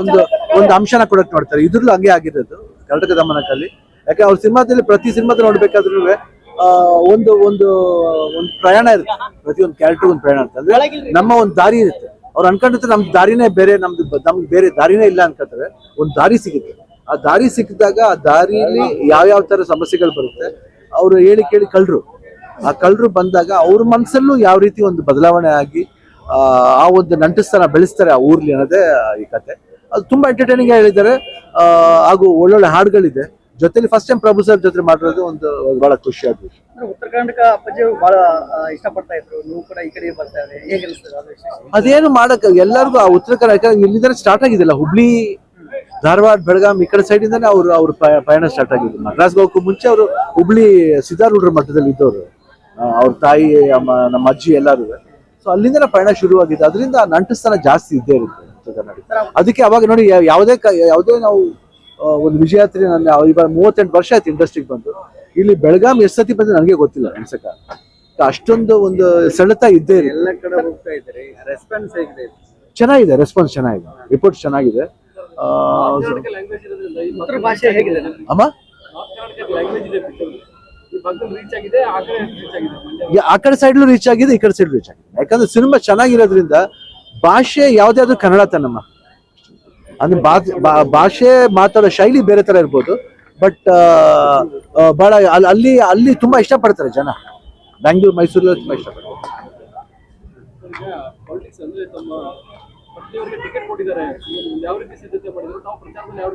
ಒಂದು ಒಂದು ಅಂಶನ ಕೊಡಕ್ ನೋಡ್ತಾರೆ. ಇದ್ರಲ್ಲೂ ಹಂಗೆ ಆಗಿರೋದು ಕರ್ನಾಟಕ ದಮನಕಲ್ಲಿ ಯಾಕೆ ಅವ್ರ ಸಿನಿಮಾದಲ್ಲಿ ಪ್ರತಿ ಸಿನಿಮಾದಲ್ಲಿ ನೋಡ್ಬೇಕಾದ್ರೂ ಒಂದು ಒಂದು ಒಂದು ಪ್ರಯಾಣ ಇರುತ್ತೆ. ಪ್ರತಿ ಒಂದು ಕ್ಯಾರೆಕ್ಟರ್ ಒಂದು ಪ್ರಯಾಣ ಇರುತ್ತೆ. ಅಂದ್ರೆ ನಮ್ಮ ಒಂದು ದಾರಿ ಇರುತ್ತೆ. ಅವ್ರು ಅನ್ಕೊಂಡಿರ್ತಾರೆ ನಮ್ ದಾರಿನೇ ಬೇರೆ, ನಮ್ದು ನಮ್ಗೆ ಬೇರೆ ದಾರಿನೇ ಇಲ್ಲ ಅನ್ಕೊಂತಾರೆ. ಒಂದು ದಾರಿ ಸಿಗುತ್ತೆ. ಆ ದಾರಿ ಸಿಕ್ಕಿದಾಗ ಆ ದಾರಿಲಿ ಯಾವ್ಯಾವ ತರ ಸಮಸ್ಯೆಗಳು ಬರುತ್ತೆ, ಅವ್ರು ಹೇಳಿ ಕೇಳಿ ಕಳ್ರು. ಆ ಕಳ್ಳರು ಬಂದಾಗ ಅವ್ರ ಮನಸ್ಸಲ್ಲೂ ಯಾವ ರೀತಿ ಒಂದು ಬದಲಾವಣೆ ಆಗಿ, ಆ ಒಂದು ನಂಟಸ್ತನ ಬೆಳೆಸ್ತಾರೆ ಆ ಊರ್ಲಿ ಅನ್ನೋದೇ ಈ ಕತೆ. ಅದು ತುಂಬಾ ಎಂಟರ್ಟೈನಿಂಗ್ ಹೇಳಿದ್ದಾರೆ. ಹಾಗೂ ಒಳ್ಳೊಳ್ಳೆ ಹಾಡುಗಳಿದೆ. ಜೊತೆಲಿ ಫಸ್ಟ್ ಟೈಮ್ ಪ್ರಭು ಸರ್ ಜೊತೆ ಮಾಡಿರೋದು ಒಂದು ಬಹಳ ಖುಷಿ ಅಂದ್ರೆ ಉತ್ತರ ಕರ್ನಾಟಕ ಅಪ್ಪಾಜಿ ಬಹಳ ಇಷ್ಟಪಡ್ತಾ ಇದ್ರು. ನೀವು ಕೂಡ ಈ ಕಡೆ ಬರ್ತಾ ವಿಶೇಷ? ಅದೇನು ಮಾಡಕ್ ಎಲ್ಲರಿಗೂ ಆ ಉತ್ತರ ಕರ್ನಾಟಕ ಇಲ್ಲಿಂದ ಸ್ಟಾರ್ಟ್ ಆಗಿದೆಲ್ಲ ಹುಬ್ಳಿ ಧಾರವಾಡ ಬೆಳಗಾಂ ಈ ಕಡೆ ಸೈಡ್ ಇಂದಾನೆ ಅವ್ರು ಅವ್ರ ಪಯಣ ಸ್ಟಾರ್ಟ್ ಆಗಿದ್ರು ಮದ್ರಾಸ್ಗೆ ಹೋಗಕ್ಕೂ ಮುಂಚೆ ಅವರು ಹುಬ್ಳಿ ಸಿದ್ಧಾರೂಢರ ಮಠದಲ್ಲಿ ಇದ್ದವರು. ಅವ್ರ ತಾಯಿ ಅಮ್ಮ ನಮ್ಮ ಅಜ್ಜಿ ಎಲ್ಲರೂ. ಸೊ ಅಲ್ಲಿಂದನೇ ಪಯಣ ಶುರುವಾಗಿದೆ ಅದರಿಂದ ನಂಟಸ್ತನ ಜಾಸ್ತಿ ಇದ್ದೇ ಇರುತ್ತೆ. ಕನ್ನಡ ಅದಕ್ಕೆ ಅವಾಗ ನೋಡಿ ಯಾವುದೇ ಯಾವುದೇ ನಾವು ಒಂದು ವಿಜಯಾತ್ರಿ ನನ್ನ ಇವಾಗ ಮೂವತ್ತೆಂಟು ವರ್ಷ ಆಯ್ತು ಇಂಡಸ್ಟ್ರಿಗೆ ಬಂದು. ಇಲ್ಲಿ ಬೆಳಗಾಂ ಎಷ್ಟು ಸತಿ ಬಂದ್ರೆ ನನಗೆ ಗೊತ್ತಿಲ್ಲ ಅನ್ಸಕ ಅಷ್ಟೊಂದು ಒಂದು ಸೆಳೆತ ಇದ್ದೇ ಎಲ್ಲ ಕಡೆ ಹೋಗ್ತಾ ಇದ್ದಾರೆ. ರೆಸ್ಪಾನ್ಸ್ ಹೇಗಿದೆ ಚೆನ್ನಾಗಿದೆ ರೆಸ್ಪಾನ್ಸ್ ಚೆನ್ನಾಗಿದೆ. ರಿಪೋರ್ಟ್ ಚೆನ್ನಾಗಿದೆ. ಅಮ್ಮ? ಆ ಕಡೆ ಸೈಡ್ಲು ರೀಚ್ ಆಗಿದೆ ಈ ಕಡೆ ಸೈಡ್ ರೀಚ್ ಆಗಿದೆ. ಯಾಕಂದ್ರೆ ಸಿನಿಮಾ ಚೆನ್ನಾಗಿರೋದ್ರಿಂದ ಭಾಷೆ ಯಾವ್ದಾದ್ರು ಕನ್ನಡ ತನಮ್ಮ. ಅಂದ್ರೆ ಭಾಷೆ ಮಾತಾಡೋ ಶೈಲಿ ಬೇರೆ ತರ ಇರ್ಬೋದು ಬಟ್ ಬಹಳ ಅಲ್- ಅಲ್ಲಿ ಅಲ್ಲಿ ತುಂಬಾ ಇಷ್ಟಪಡ್ತಾರೆ ಜನ. ಬ್ಯಾಂಗ್ಳೂರ್ ಮೈಸೂರಲ್ಲಿ ತುಂಬಾ ಇಷ್ಟಪಡ್ತಾರೆ.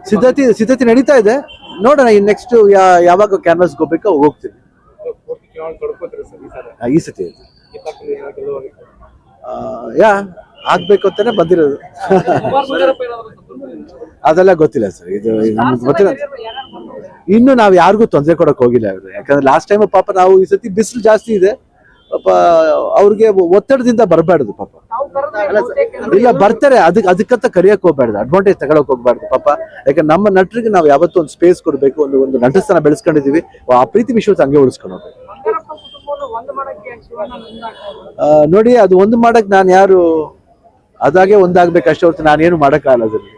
ಸಿದ್ಧತೆ ಸಿದ್ಧತೆ ನಡೀತಾ ಇದೆ. ನೋಡೋಣ ಈ ನೆಕ್ಸ್ಟ್ ಯಾವಾಗ ಕ್ಯಾನ್ವಾಸ್ ಹೋಗ್ಬೇಕೋ ಹೋಗ್ತೀವಿ ಈ ಸತಿ. ಯಾ ಆಗ್ಬೇಕು ಅಂತಾನೆ ಬಂದಿರೋದು. ಅದೆಲ್ಲ ಗೊತ್ತಿಲ್ಲ ಸರ್. ಇದು ನಮ್ಗೆ ಗೊತ್ತಿಲ್ಲ. ಇನ್ನು ನಾವು ಯಾರಿಗೂ ತೊಂದರೆ ಕೊಡಕ್ ಹೋಗಿಲ್ಲ ಅವ್ರು ಯಾಕಂದ್ರೆ ಲಾಸ್ಟ್ ಟೈಮ್ ಪಾಪ ನಾವು ಈ ಸತಿ ಬಿಸಿಲು ಜಾಸ್ತಿ ಇದೆ. ಪಾಪ ಅವ್ರಿಗೆ ಒತ್ತಡದಿಂದ ಬರಬಾರ್ದು ಪಾಪ. ಇಲ್ಲ ಬರ್ತಾರೆ. ಅದಕ್ಕೆ ಅದಕ್ಕಂತ ಕರಿಯಕ್ ಹೋಗ್ಬಾರ್ದು. ಅಡ್ವಾಂಟೇಜ್ ತಗೊಳಕ್ ಹೋಗ್ಬಾರ್ದು ಪಾಪ. ಯಾಕಂದ್ರೆ ನಮ್ಮ ನಟರಿಗೆ ನಾವು ಯಾವತ್ತೂ ಒಂದು ಸ್ಪೇಸ್ ಕೊಡಬೇಕು ಒಂದು ಒಂದು ನಟಸ್ಥಾನ ಬೆಳೆಸ್ಕೊಂಡಿದೀವಿ ಆ ಪ್ರೀತಿ ವಿಶ್ವಾಸ ಹಂಗೆ ಉಳಿಸ್ಕೊಂಡು ಹೋಗ್ಬೇಕು. ನೋಡಿ ಅದು ಒಂದು ಮಾಡಕ್ ನಾನು ಯಾರು ಅದಾಗೆ ಒಂದಾಗ್ಬೇಕು ಅಷ್ಟೇ ಹೊರತು ನಾನೇನು ಮಾಡೋಕ್ಕಾಗಲ್ಲ ಅದ್ರಲ್ಲಿ.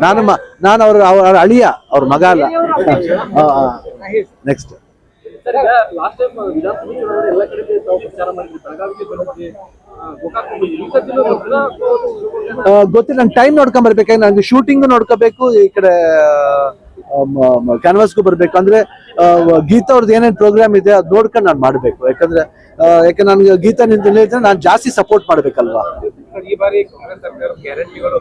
ನಾನು ನಾನು ಅವ್ರ ಅವ್ರ ಅಳಿಯ ಅವ್ರ ಮಗ ಅಲ್ಲ. ನೆಕ್ಸ್ಟ್ ಗೊತ್ತಿಲ್ಲ? ನಂಗೆ ಟೈಮ್ ನೋಡ್ಕೊಂಡ್ ಬರ್ಬೇಕಾದ್ರೆ ನಂಗೆ ಶೂಟಿಂಗ್ ನೋಡ್ಕೋಬೇಕು ಈ ಕಡೆ ಕ್ಯಾನ್ವಾಸ್ಗೂ ಬರ್ಬೇಕು. ಅಂದ್ರೆ ಆ, ಗೀತಾ ಅವ್ರದ್ದು ಏನೇನು ಪ್ರೋಗ್ರಾಮ್ ಇದೆ ಅದ್ ನೋಡ್ಕೊಂಡು ನಾನು ಮಾಡ್ಬೇಕು. ಯಾಕಂದ್ರೆ ಯಾಕೆ ಯಾಕಂದ್ರೆ ನನ್ಗೆ ಗೀತಾ ನಿಂತ ನಾನು ಜಾಸ್ತಿ ಸಪೋರ್ಟ್ ಮಾಡ್ಬೇಕಲ್ವಾ? ಈ ಬಾರಿ ಕಾಂಗ್ರೆಸ್ ಸರ್ಕಾರ ಗ್ಯಾರಂಟಿಗಳು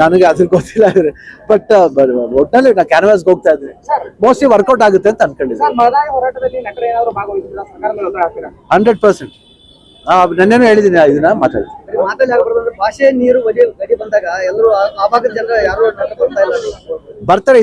ನನಗೆ ಅದ್ರ ಗೊತ್ತಿಲ್ಲ ಬಟ್ ಒಟ್ಟಿನಲ್ಲಿ ನಾ ಕ್ಯಾನ್ವಾಸ್ಗೆ ಹೋಗ್ತಾ ಇದ್ರೆ ಮೋಸ್ಟ್ಲಿ ವರ್ಕೌಟ್ ಆಗುತ್ತೆ ಅಂತ ಅನ್ಕೊಂಡಿದ್ದೀನಿ. ಹಂಡ್ರೆಡ್ ಪರ್ಸೆಂಟ್ ನೆನ್ನೆನೂ ಹೇಳಿದ್ದೀನಿ ಇದನ್ನ ಮಾತಾಡಿ. ಭಾಷೆ ನೀರು ಬಂದಾಗ ಎಲ್ಲರೂ ಆ- ಭಾಗದ ಜನರು ಯಾರು ನಟ ಬರ್ತಾ ಇಲ್ಲ. ಬರ್ತಾರೆ.